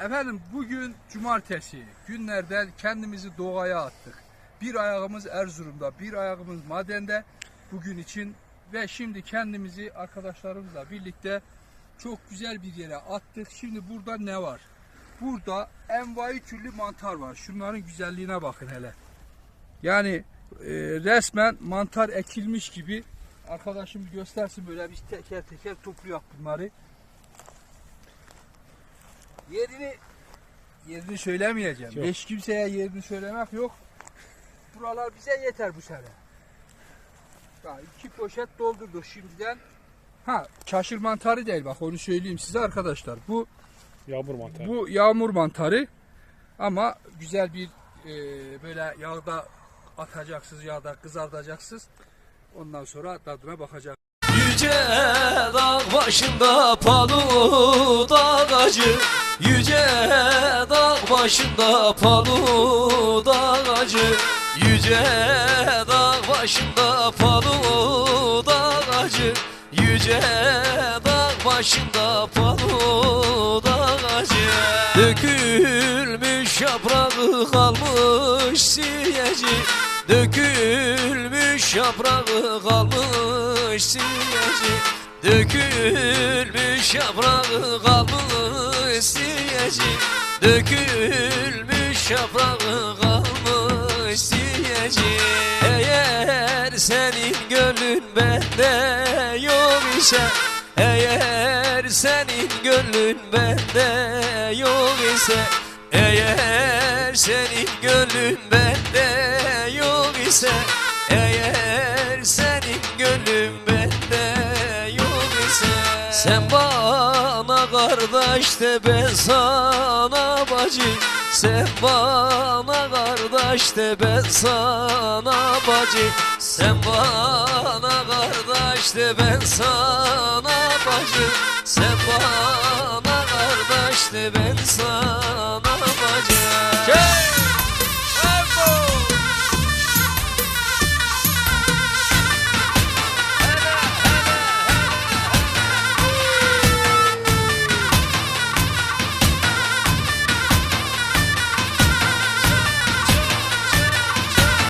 Efendim bugün cumartesi günlerden kendimizi doğaya attık. Bir ayağımız Erzurum'da, bir ayağımız Maden'de bugün için ve şimdi kendimizi arkadaşlarımızla birlikte çok güzel bir yere attık. Şimdi burada ne var? Burada envai türlü mantar var. Şunların güzelliğine bakın hele. Yani e, resmen mantar ekilmiş gibi arkadaşım bir göstersin böyle biz teker teker topluyor bunları. Yerini yerini söylemeyeceğim. Yok. Beş kimseye yerini söylemek yok. Buralar bize yeter bu sene. Ya iki poşet doldurduk şimdiden. Ha çaşır mantarı değil bak onu söyleyeyim size arkadaşlar. Bu Yağmur mantarı. bu yağmur mantarı ama güzel bir e, böyle yağda atacaksınız yağda kızartacaksınız. Ondan sonra tadına bakacak. Yüce dağ başında palut ağacı Yüce dağ başında palut ağacı Yüce dağ başında palut ağacı Yüce dağ başında palut ağacı Dökülmüş yaprağı kalmış siyeci. Dökülmüş yaprağı kalmış siyeci. Dökülmüş yaprağı kalmış siyeci Dökülmüş yaprağı kalmış siyeci. Eğer senin gönlün bende yok ise Eğer senin gönlün bende yok ise Eğer senin gönlün bende yok ise Eğer senin gönlün bende yok ise. Sen bana kardeş de ben sana bacı. Sen bana kardeş de ben sana bacı. Sen bana kardeş de ben sana bacı. Sen bana kardeş de ben sana